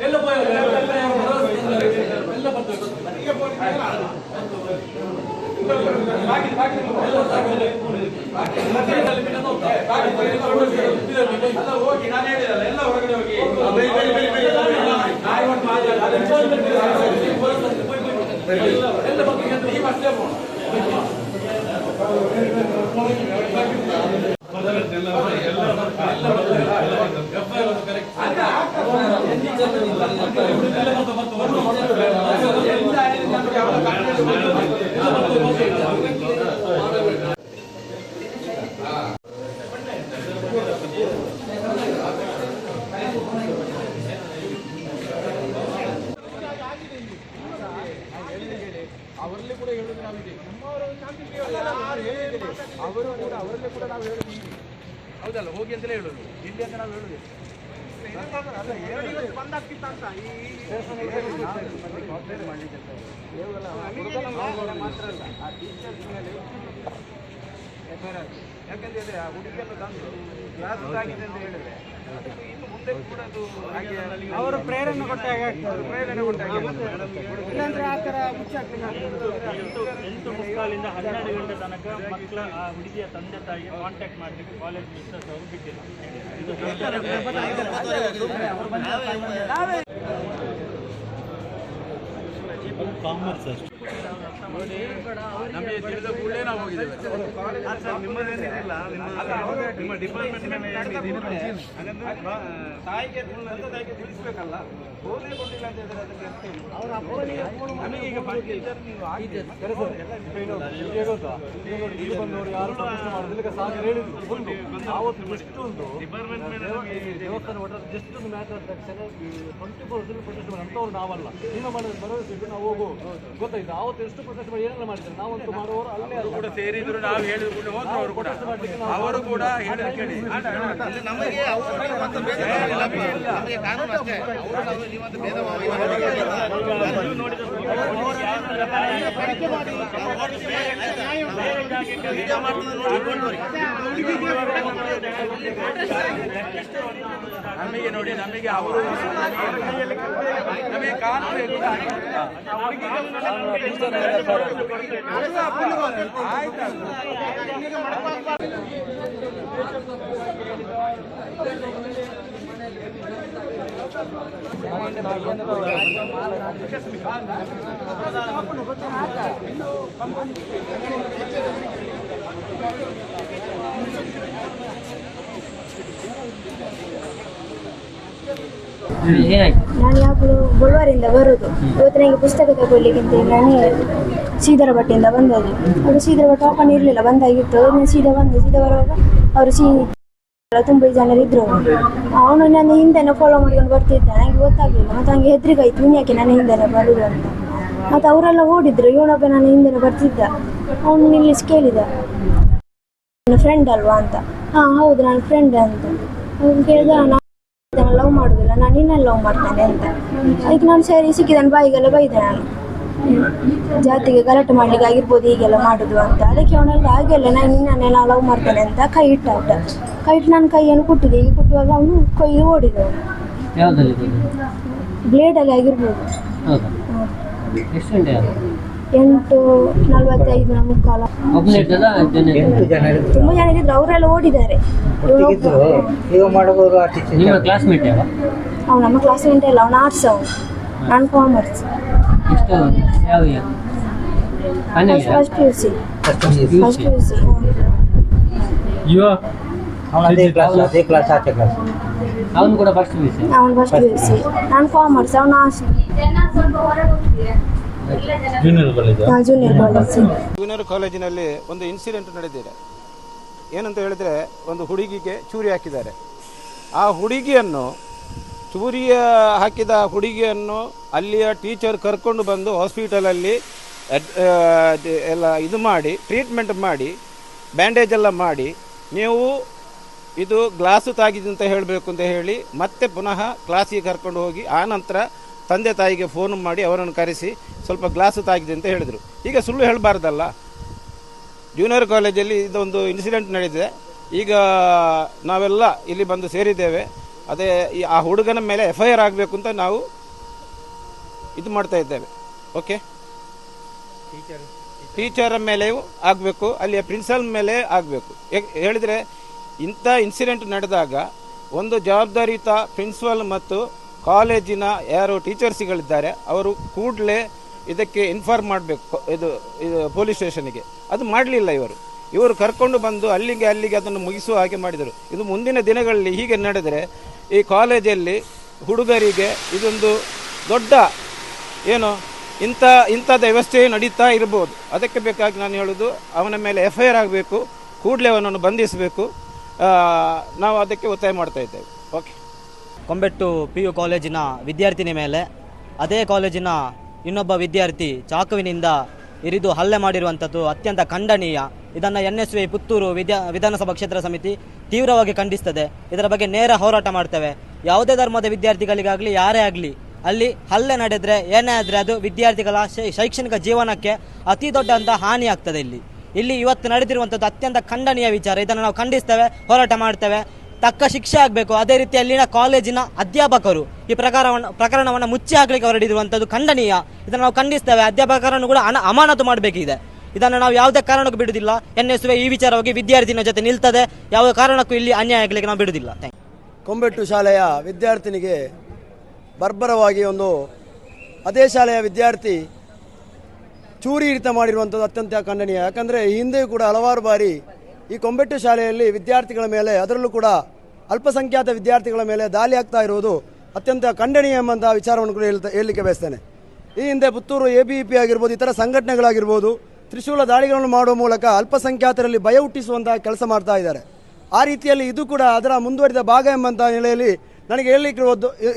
ಎಲ್ಲ ಬಗ್ಗೆ ಈ ಮತ್ತೆ ಅವರಲ್ಲಿ ಕೂಡ ಹೇಳುದು ನಾವಿದೆ ಅವರು ಕೂಡ ಅವರಲ್ಲೇ ಕೂಡ ನಾವು ಹೇಳುದು ಹೌದಲ್ಲ, ಹೋಗಿ ಅಂತಲೇ ಹೇಳುದು. ಇಲ್ಲಿ ಅಂತ ನಾವು ಹೇಳುದು ಮಾತ್ರ ಅಲ್ಲ ಆ ಮೇಲೆ ಯಾಕಂತ ಹೇಳಿದ್ರೆ ಆ ಹುಡುಗಿಯನ್ನು ತಂದು ಕ್ಲಾಸ್ ಆಗಿದೆ ಅಂತ ಹೇಳಿದ್ರೆ. ಮುಂದೆ ಕೂಡ ಅದು ಹಾಗೆ ಅವರು ಪ್ರೇರಣೆ ಕೊಟ್ಟಾಗ. ಪ್ರೇರಣೆ ಕೊಟ್ಟಾಗೆ ಇಲ್ಲಾಂದ್ರೆ ಆ ಥರ ಎಂಟು ಮುಕ್ಕಾಲಿಂದ ಹನ್ನೆರಡು ಗಂಟೆ ತನಕ ಮಕ್ಕಳ ಆ ಹುಡುಗಿಯ ತಂದೆ ತಾಯಿಗೆ ಕಾಂಟ್ಯಾಕ್ಟ್ ಮಾಡಲಿಕ್ಕೆ ಕಾಲೇಜ್ ಮಿಸ್ಟರ್ಸ್ ಅವರು ಬಿಟ್ಟಿಲ್ಲ. ಇದು ಕಾಮರ್ಸ್ ಅಷ್ಟೇ. ನಮಗೆ ತಿಳಿದ ಕೂಡಲೇ ನಾವು ಹೋಗಿದ್ದೇವೆ. ನಿಮ್ಮದೇನಿಲ್ಲ ನಿಮ್ಮ ನಿಮ್ಮ ಡಿಪಾರ್ಟ್ಮೆಂಟ್ ತಾಯಿಗೆ ತಂದೆ ತಾಯಿಗೆ ತಿಳಿಸ್ಬೇಕಲ್ಲ? ಓದೇ ಕೊಟ್ಟಿಲ್ಲ ಅಂತ ಹೇಳಿದ್ರೆ ಅದಕ್ಕೆ. ನಮಗೆ ಈಗ ಟೀಚರ್ ನೀವು ಆಗಿದೆ ಆವತ್ತು ಎಷ್ಟು ಉಂಟು ದೇವಸ್ಥಾನ ಒಟ್ಟಾರೆ ಜಸ್ಟ್ ಒಂದು ಮ್ಯಾಚ್ ಆದ ತಕ್ಷಣ ಟ್ವೆಂಟಿ ಫೋರ್ ಪ್ರೊಟೆಸ್ಟ್ ಮಾಡಿ ಅಂಥವ್ರು ನಾವಲ್ಲ. ನಿಮ್ಮ ಮನೆ ಭರವಸೆ ಇಟ್ಟು ನಾವು ಹೋಗು. ಗೊತ್ತಾಯ್ತು? ಆವತ್ತು ಎಷ್ಟು ಪ್ರೊಟೆಸ್ಟ್ ಮಾಡಿ ಏನೆಲ್ಲ ಮಾಡ್ತಾರೆ ನಾವಂತೂ ಮಾಡುವವರು ಅಲ್ಲೇ ಅವರು ಕೂಡ ಸೇರಿದ್ರು ನಾವು ಹೇಳಿದ್ರು ಕೂಡ ಹೋದ್ರು ಅವರು ಕೂಡ. ಅವರು ಕೂಡ ಹೇಳಿದ್ರು ಕೇಳಿ. ನಮಗೆ ಅವರು ನಮಗೆ ನೋಡಿ. ನಮಗೆ ಅವರು ನಮಗೆ ಆಯ್ತಾ ಆಯ್ತು ನಾನು ಯಾವಾಗಲೂ ಬಳ್ಳಾರಿಯಿಂದ ಬರೋದು. ಇವತ್ತು ನನಗೆ ಪುಸ್ತಕ ತಗೊಳ್ಲಿಕ್ಕಿಂತ ನಾನೇ ಸೀದರ ಬಟ್ಟೆಯಿಂದ ಬಂದದ್ದು. ಅದು ಸೀದರ ಭಟ್ ಓಪನ್ ಇರಲಿಲ್ಲ, ಬಂದಾಗಿತ್ತು. ನಾನು ಸೀದಾ ಬಂದೆ, ಸೀದಾ ಬರುವಾಗ ಅವರು ಸೀ ತುಂಬ ಜನರು ಇದ್ರು. ಅವನು ನನ್ನ ಹಿಂದೆನೆ ಫಾಲೋ ಮಾಡ್ಕೊಂಡು ಬರ್ತಿದ್ದ. ನನಗೆ ಗೊತ್ತಾಗ್ಲಿಲ್ಲ. ಮತ್ತೆ ಹಂಗೆ ಹೆದ್ರಿಗಾಯ್ತು. ಇನ್ನು ಯಾಕೆ ನನ್ನ ಹಿಂದೆನೆ ಬರುದು ಅಂತ. ಮತ್ತೆ ಅವರೆಲ್ಲ ಓಡಿದ್ರು. ಇವನೊಬ್ಬ ನನ್ನ ಹಿಂದೆನೇ ಬರ್ತಿದ್ದ. ಅವನು ನಿಲ್ಲಿಸಿ ಕೇಳಿದ. ನನ್ನ ಫ್ರೆಂಡ್ ಅಲ್ವಾ ಅಂತ. ಹಾ, ಹೌದು, ನನ್ನ ಫ್ರೆಂಡ್ ಅಂತ. ಅವ್ನು ಕೇಳಿದ ನಾನು ಲವ್ ಮಾಡುದಿಲ್ಲ. ನಾನು ನಿನ್ನ ಲವ್ ಮಾಡ್ತೇನೆ ಅಂತ. ಅದಕ್ಕೆ ನಾನು ಸರಿ ಸಿಕ್ಕಿದ್ದಾನೆ ಬಾಯಿಗೆಲ್ಲ ಬೈದೆ ನಾನು. ಜಾತಿಗೆ ಗಲಾಟೆ ಮಾಡ್ಲಿಕ್ಕೆ ಆಗಿರ್ಬೋದು, ಹೀಗೆಲ್ಲ ಮಾಡುದು ಅಂತ. ಅದಕ್ಕೆ ಅವನೆಲ್ಲ, ಹಾಗೆಲ್ಲ, ನಾನು ಇನ್ನೇ ನಾನು ಲವ್ ಮಾಡ್ತೇನೆ ಅಂತ ಕೈ ಇಟ್ಟ ಆಟ ಕೈ ಇಟ್ಟು ನಾನು ಕೈಯನ್ನು ಕುಟ್ಟಿದೆ? ಈಗ ಕುಟ್ಟುವಾಗ ಅವನು ಕೈ ಓಡಿದ ಯಾವುದಲ್ಲಿ ಬ್ಲೇಡಲ್ಲಿ ಆಗಿರ್ಬೋದು. ಹೌದಾ? ಎಷ್ಟು ಗಂಟೆ ಆಯ್ತು? ಎಂಟು ನಲ್ವತ್ತೈದು ನಮ್ಮ ಕಾಲ ಒಬ್ಬನೇ ಜನ ಇದ್ದಲ್ಲ? ತುಂಬ ಜನ ಇದ್ರು ಅವರೆಲ್ಲ ಓಡಿದ್ದಾರೆ. ಇವನೊಬ್ಬ- ಈಗ ಮಾಡುವವರು ಆ ಟೀಚರ್ ನಿಮ್ಮ ಕ್ಲಾಸ್ಮೇಟ್ ಯಾವ ಅವ್ನು ನಮ್ಮ ಕ್ಲಾಸ್ ಇಲ್ಲ ಅವ್ನು ಆರ್ಟ್ಸ್ ಅವನು. ನಾನು ಕಾಮರ್ಸ್ ಎಷ್ಟು ಯಾವ? First P U C first P U C ಅವನು ಅದೇ ಕ್ಲಾಸ್ ಅದೇ ಕ್ಲಾಸ್ ಆಚೆ ಕ್ಲಾಸ್ ಅವನು ಕೂಡ ಫಸ್ಟ್ ವಿಷಯ ಅವನು ಫಸ್ಟ್ ಪಿ ಯು ಸಿ ನಾನು ಕಾಮರ್ಸ್ ಅವನು arts junior college junior college junior ಕಾಲೇಜಿನಲ್ಲಿ ಒಂದು ಇನ್ಸಿಡೆಂಟ್ ನಡೆದಿದೆ ಏನಂತ ಹೇಳಿದರೆ ಒಂದು ಹುಡುಗಿಗೆ ಚೂರಿ ಹಾಕಿದ್ದಾರೆ. ಆ ಹುಡುಗಿಯನ್ನು ಚೂರಿಯ ಹಾಕಿದ ಹುಡುಗಿಯನ್ನು ಅಲ್ಲಿಯ ಟೀಚರ್ ಕರ್ಕೊಂಡು ಬಂದು ಹಾಸ್ಪಿಟಲಲ್ಲಿ ಎಲ್ಲ ಇದು ಮಾಡಿ ಟ್ರೀಟ್ಮೆಂಟ್ ಮಾಡಿ ಬ್ಯಾಂಡೇಜ್ ಎಲ್ಲ ಮಾಡಿ ನೀವು ಇದು ಗ್ಲಾಸು ತಾಗಿದೆ ಅಂತ ಹೇಳಬೇಕು ಅಂತ ಹೇಳಿ ಮತ್ತೆ ಪುನಃ ಕ್ಲಾಸಿಗೆ ಕರ್ಕೊಂಡು ಹೋಗಿ ಆ ನಂತರ ತಂದೆ ತಾಯಿಗೆ ಫೋನ್ ಮಾಡಿ ಅವರನ್ನು ಕರೆಸಿ ಸ್ವಲ್ಪ ಗ್ಲಾಸು ತಾಗಿದೆ ಅಂತ ಹೇಳಿದರು. ಈಗ ಸುಳ್ಳು ಹೇಳಬಾರ್ದಲ್ಲ. ಜೂನಿಯರ್ ಕಾಲೇಜಲ್ಲಿ ಇದೊಂದು ಇನ್ಸಿಡೆಂಟ್ ನಡೆದಿದೆ. ಈಗ ನಾವೆಲ್ಲ ಇಲ್ಲಿ ಬಂದು ಸೇರಿದ್ದೇವೆ. ಅದೇ ಆ ಹುಡುಗನ ಮೇಲೆ ಎಫ್ ಐ ಆರ್ ಆಗಬೇಕು ಅಂತ ನಾವು ಇದು ಮಾಡ್ತಾ ಇದ್ದೇವೆ. ಓಕೆ ಟೀಚರ್ ಮೇಲೆಯೂ ಆಗಬೇಕು ಅಲ್ಲಿಯ ಪ್ರಿನ್ಸಿಪಲ್ ಮೇಲೆ ಆಗಬೇಕು. ಹೇಳಿದರೆ ಇಂಥ ಇನ್ಸಿಡೆಂಟ್ ನಡೆದಾಗ ಒಂದು ಜವಾಬ್ದಾರಿಯುತ ಪ್ರಿನ್ಸಿಪಲ್ ಮತ್ತು ಕಾಲೇಜಿನ ಯಾರು ಟೀಚರ್ಸ್ಗಳಿದ್ದಾರೆ, ಅವರು ಕೂಡಲೇ ಇದಕ್ಕೆ ಇನ್ಫಾರ್ಮ್ ಮಾಡಬೇಕು, ಇದು ಇದು ಪೊಲೀಸ್ ಸ್ಟೇಷನಿಗೆ ಅದು ಮಾಡಲಿಲ್ಲ ಇವರು. ಇವರು ಕರ್ಕೊಂಡು ಬಂದು ಅಲ್ಲಿಗೆ ಅಲ್ಲಿಗೆ ಅದನ್ನು ಮುಗಿಸುವ ಹಾಗೆ ಮಾಡಿದರು. ಇದು ಮುಂದಿನ ದಿನಗಳಲ್ಲಿ ಹೀಗೆ ನಡೆದರೆ ಈ ಕಾಲೇಜಲ್ಲಿ ಹುಡುಗರಿಗೆ ಇದೊಂದು ದೊಡ್ಡ ಏನು, ಇಂಥ, ಇಂಥದ್ದು ವ್ಯವಸ್ಥೆ ನಡೀತಾ ಇರ್ಬೋದು. ಅದಕ್ಕೆ ಬೇಕಾಗಿ ನಾನು ಹೇಳೋದು ಅವನ ಮೇಲೆ ಎಫ್ ಐ ಆರ್ ಆಗಬೇಕು, ಕೂಡಲೇ ಅವನನ್ನು ಬಂಧಿಸಬೇಕು. ನಾವು ಅದಕ್ಕೆ ಒತ್ತಾಯ ಮಾಡ್ತಾ ಇದ್ದೇವೆ. ಓಕೆ ಕೊಂಬೆಟ್ಟು ಪಿ ಯು ಕಾಲೇಜಿನ ವಿದ್ಯಾರ್ಥಿನಿ ಮೇಲೆ ಅದೇ ಕಾಲೇಜಿನ ಇನ್ನೊಬ್ಬ ವಿದ್ಯಾರ್ಥಿ ಚಾಕುವಿನಿಂದ ಇರಿದು ಹಲ್ಲೆ ಮಾಡಿರುವಂಥದ್ದು ಅತ್ಯಂತ ಖಂಡನೀಯ. ಇದನ್ನು ಎನ್ ಎಸ್ ವಿ ಪುತ್ತೂರು ವಿದ್ಯಾ, ವಿಧಾನಸಭಾ ಕ್ಷೇತ್ರ ಸಮಿತಿ ತೀವ್ರವಾಗಿ ಖಂಡಿಸ್ತದೆ. ಇದರ ಬಗ್ಗೆ ನೇರ ಹೋರಾಟ ಮಾಡ್ತೇವೆ. ಯಾವುದೇ ಧರ್ಮದ ವಿದ್ಯಾರ್ಥಿಗಳಿಗಾಗಲಿ, ಯಾರೇ ಆಗಲಿ, ಅಲ್ಲಿ ಹಲ್ಲೆ ನಡೆದರೆ ಏನೇ ಆದರೆ ಅದು ವಿದ್ಯಾರ್ಥಿಗಳ ಶೈಕ್ಷಣಿಕ ಜೀವನಕ್ಕೆ ಅತಿ ದೊಡ್ಡಂಥ ಹಾನಿ ಆಗ್ತದೆ ಇಲ್ಲಿ. ಇಲ್ಲಿ ಇವತ್ತು ನಡೆದಿರುವಂಥದ್ದು ಅತ್ಯಂತ ಖಂಡನೀಯ ವಿಚಾರ. ಇದನ್ನು ನಾವು ಖಂಡಿಸ್ತೇವೆ, ಹೋರಾಟ ಮಾಡ್ತೇವೆ. ತಕ್ಕ ಶಿಕ್ಷೆ ಆಗಬೇಕು. ಅದೇ ರೀತಿ ಅಲ್ಲಿನ ಕಾಲೇಜಿನ ಅಧ್ಯಾಪಕರು ಈ ಪ್ರಕಾರವನ್ನು, ಪ್ರಕರಣವನ್ನು ಮುಚ್ಚಿ ಹಾಕಲಿಕ್ಕೆ ಹೊರಡಿರುವಂಥದ್ದು ಖಂಡನೀಯ. ಇದನ್ನು ನಾವು ಖಂಡಿಸ್ತೇವೆ. ಅಧ್ಯಾಪಕರನ್ನು ಕೂಡ ಹಣ ಅಮಾನತು ಮಾಡಬೇಕಿದೆ. ಇದನ್ನು ನಾವು ಯಾವುದೇ ಕಾರಣಕ್ಕೂ ಬಿಡುವುದಿಲ್ಲ. ಎನ್ ಎಸ್ ಈ ವಿಚಾರವಾಗಿ ವಿದ್ಯಾರ್ಥಿನ ಜೊತೆ ನಿಲ್ತದೆ. ಯಾವ ಕಾರಣಕ್ಕೂ ಇಲ್ಲಿ ಅನ್ಯಾಯ ಆಗಲಿಕ್ಕೆ ನಾವು ಬಿಡುವುದಿಲ್ಲ. ಕೊಂಬೆಟ್ಟು ಶಾಲೆಯ ವಿದ್ಯಾರ್ಥಿನಿಗೆ ಬರ್ಬರವಾಗಿ ಒಂದು ಅದೇ ಶಾಲೆಯ ವಿದ್ಯಾರ್ಥಿ ಚೂರಿ ಹಿಡಿತ ಮಾಡಿರುವಂಥದ್ದು ಅತ್ಯಂತ ಖಂಡನೀಯ. ಯಾಕಂದರೆ ಹಿಂದೆಯೂ ಕೂಡ ಹಲವಾರು ಬಾರಿ ಈ ಕೊಂಬೆಟ್ಟು ಶಾಲೆಯಲ್ಲಿ ವಿದ್ಯಾರ್ಥಿಗಳ ಮೇಲೆ, ಅದರಲ್ಲೂ ಕೂಡ ಅಲ್ಪಸಂಖ್ಯಾತ ವಿದ್ಯಾರ್ಥಿಗಳ ಮೇಲೆ ದಾಳಿ ಆಗ್ತಾ ಇರುವುದು ಅತ್ಯಂತ ಖಂಡನೀಯ ಎಂಬಂತಹ ವಿಚಾರವನ್ನು ಕೂಡ ಹೇಳ್ತಾ, ಹೇಳಲಿಕ್ಕೆ ಬಯಸ್ತೇನೆ. ಈ ಹಿಂದೆ ಪುತ್ತೂರು ಎ ಬಿ ಪಿ ಆಗಿರ್ಬೋದು, ಇತರ ಸಂಘಟನೆಗಳಾಗಿರ್ಬೋದು, ತ್ರಿಶೂಲ ದಾಳಿಗಳನ್ನು ಮಾಡುವ ಮೂಲಕ ಅಲ್ಪಸಂಖ್ಯಾತರಲ್ಲಿ ಭಯ ಹುಟ್ಟಿಸುವಂತಹ ಕೆಲಸ ಮಾಡ್ತಾ ಇದ್ದಾರೆ. ಆ ರೀತಿಯಲ್ಲಿ ಇದು ಕೂಡ ಅದರ ಮುಂದುವರಿದ ಭಾಗ ಎಂಬಂತಹ ನೆಲೆಯಲ್ಲಿ ನನಗೆ ಹೇಳಲಿಕ್ಕೆ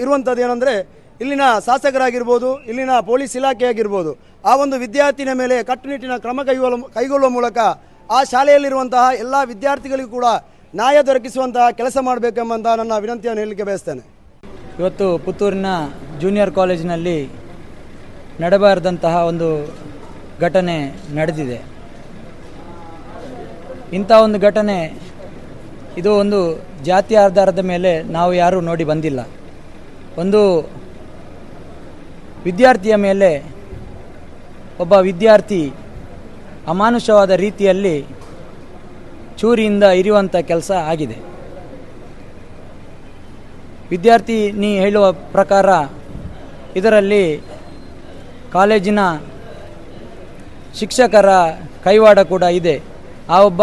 ಇರುವಂಥದ್ದು ಏನಂದರೆ ಇಲ್ಲಿನ ಶಾಸಕರಾಗಿರ್ಬೋದು, ಇಲ್ಲಿನ ಪೊಲೀಸ್ ಇಲಾಖೆ ಆಗಿರ್ಬೋದು ಆ ಒಂದು ವಿದ್ಯಾರ್ಥಿನ ಮೇಲೆ ಕಟ್ಟುನಿಟ್ಟಿನ ಕ್ರಮ ಕೈಗೊಳ್ಳುವ ಕೈಗೊಳ್ಳುವ ಮೂಲಕ ಆ ಶಾಲೆಯಲ್ಲಿರುವಂತಹ ಎಲ್ಲ ವಿದ್ಯಾರ್ಥಿಗಳಿಗೂ ಕೂಡ ನ್ಯಾಯ ದೊರಕಿಸುವಂತಹ ಕೆಲಸ ಮಾಡಬೇಕೆಂಬಂತಹ ನನ್ನ ವಿನಂತಿಯನ್ನು ಹೇಳಲಿಕ್ಕೆ ಬಯಸ್ತೇನೆ. ಇವತ್ತು ಪುತ್ತೂರಿನ ಜೂನಿಯರ್ ಕಾಲೇಜಿನಲ್ಲಿ ನಡೆಬಾರದಂತಹ ಒಂದು ಘಟನೆ ನಡೆದಿದೆ. ಇಂಥ ಒಂದು ಘಟನೆ, ಇದು ಒಂದು ಜಾತಿ ಆಧಾರದ ಮೇಲೆ ನಾವು ಯಾರೂ ನೋಡಿ ಬಂದಿಲ್ಲ. ಒಂದು ವಿದ್ಯಾರ್ಥಿಯ ಮೇಲೆ ಒಬ್ಬ ವಿದ್ಯಾರ್ಥಿ ಅಮಾನುಷವಾದ ರೀತಿಯಲ್ಲಿ ಚೂರಿಯಿಂದ ಇರುವಂಥ ಕೆಲಸ ಆಗಿದೆ. ವಿದ್ಯಾರ್ಥಿ ನೀ ಹೇಳುವ ಪ್ರಕಾರ ಇದರಲ್ಲಿ ಕಾಲೇಜಿನ ಶಿಕ್ಷಕರ ಕೈವಾಡ ಕೂಡ ಇದೆ. ಆ ಒಬ್ಬ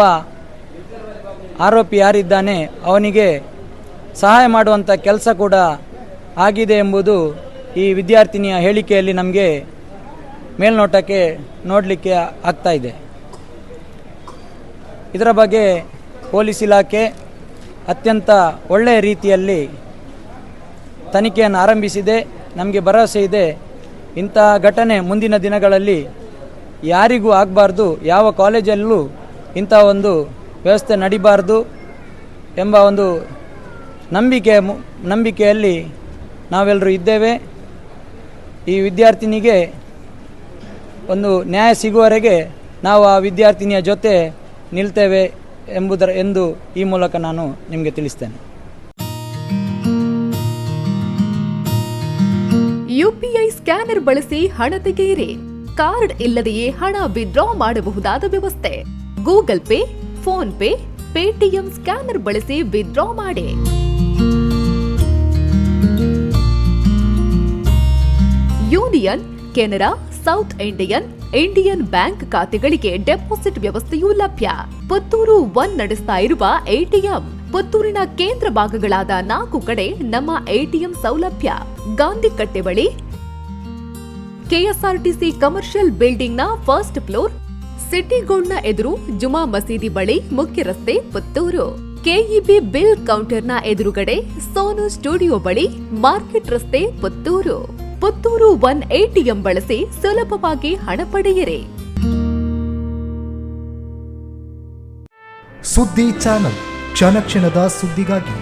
ಆರೋಪಿ ಯಾರಿದ್ದಾನೆ ಅವನಿಗೆ ಸಹಾಯ ಮಾಡುವಂಥ ಕೆಲಸ ಕೂಡ ಆಗಿದೆ ಎಂಬುದು ಈ ವಿದ್ಯಾರ್ಥಿನಿಯ ಹೇಳಿಕೆಯಲ್ಲಿ ನಮಗೆ ಮೇಲ್ನೋಟಕ್ಕೆ ನೋಡಲಿಕ್ಕೆ ಆಗ್ತಾ ಇದೆ. ಇದರ ಬಗ್ಗೆ ಪೊಲೀಸ್ ಇಲಾಖೆ ಅತ್ಯಂತ ಒಳ್ಳೆಯ ರೀತಿಯಲ್ಲಿ ತನಿಖೆಯನ್ನು ಆರಂಭಿಸಿದೆ. ನಮಗೆ ಭರವಸೆ ಇದೆ. ಇಂಥ ಘಟನೆ ಮುಂದಿನ ದಿನಗಳಲ್ಲಿ ಯಾರಿಗೂ ಆಗಬಾರ್ದು, ಯಾವ ಕಾಲೇಜಲ್ಲೂ ಇಂಥ ಒಂದು ವ್ಯವಸ್ಥೆ ನಡಿಬಾರ್ದು ಎಂಬ ಒಂದು ನಂಬಿಕೆ ನಂಬಿಕೆಯಲ್ಲಿ ನಾವೆಲ್ಲರೂ ಇದ್ದೇವೆ. ಈ ವಿದ್ಯಾರ್ಥಿನಿಗೆ ಒಂದು ನ್ಯಾಯ ಸಿಗುವವರೆಗೆ ನಾವು ಆ ವಿದ್ಯಾರ್ಥಿನಿಯ ಜೊತೆ ನಿಲ್ತೇವೆ ಎಂಬುದರ ಎಂದು ಈ ಮೂಲಕ ನಾನು ನಿಮಗೆ ತಿಳಿಸ್ತೇನೆ. ಯುಪಿಐ ಸ್ಕ್ಯಾನರ್ ಬಳಸಿ ಹಣ ತೆಗೆಯಿರಿ. ಕಾರ್ಡ್ ಇಲ್ಲದೆಯೇ ಹಣ ವಿಡ್ರಾ ಮಾಡಬಹುದಾದ ವ್ಯವಸ್ಥೆ. Google Pay, PhonePe, Paytm scanner ಬಳಸಿ ವಿಡ್ರಾ ಮಾಡಿ. Union Canara South Indian Indian bank ಖಾತೆಗಳಿಗೆ ಡೆಪಾಸಿಟ್ ವ್ಯವಸ್ಥೆಯೂ ಲಭ್ಯ. ಪುತ್ತೂರು ಒನ್ ನಡೆಸ್ತಾ ಇರುವ ಎಟಿಎಂ, ಪುತ್ತೂರಿನ ಕೇಂದ್ರ ಭಾಗಗಳಾದ ನಾಲ್ಕು ಕಡೆ ನಮ್ಮ ಎಟಿಎಂ ಸೌಲಭ್ಯ. ಗಾಂಧಿ ಕಟ್ಟೆ ಬಳಿ ಕೆಎಸ್ಆರ್ಟಿಸಿ ಕಮರ್ಷಿಯಲ್ ಬಿಲ್ಡಿಂಗ್ನ ಫಸ್ಟ್ ಫ್ಲೋರ್ ಸಿಟಿ ಎದುರು ಜುಮಾ ಮಸೀದಿ ಬಳಿ ಮುಖ್ಯ ರಸ್ತೆ ಪುತ್ತೂರು. ಕೆಇಬಿ ಬಿಲ್ ಕೌಂಟರ್ನ ಎದುರುಗಡೆ ಸೋನು ಸ್ಟುಡಿಯೋ ಬಳಿ ಮಾರ್ಕೆಟ್ ರಸ್ತೆ ಪುತ್ತೂರು. ಪುತ್ತೂರು ಒನ್ ಎಟಿಎಂ ಬಳಸಿ ಸುಲಭವಾಗಿ ಹಣ ಪಡೆಯಿರಿ. ಸುದ್ದಿ ಚಾನಲ್ ಕ್ಷಣ ಕ್ಷಣದ ಸುದ್ದಿಗಾಗಿ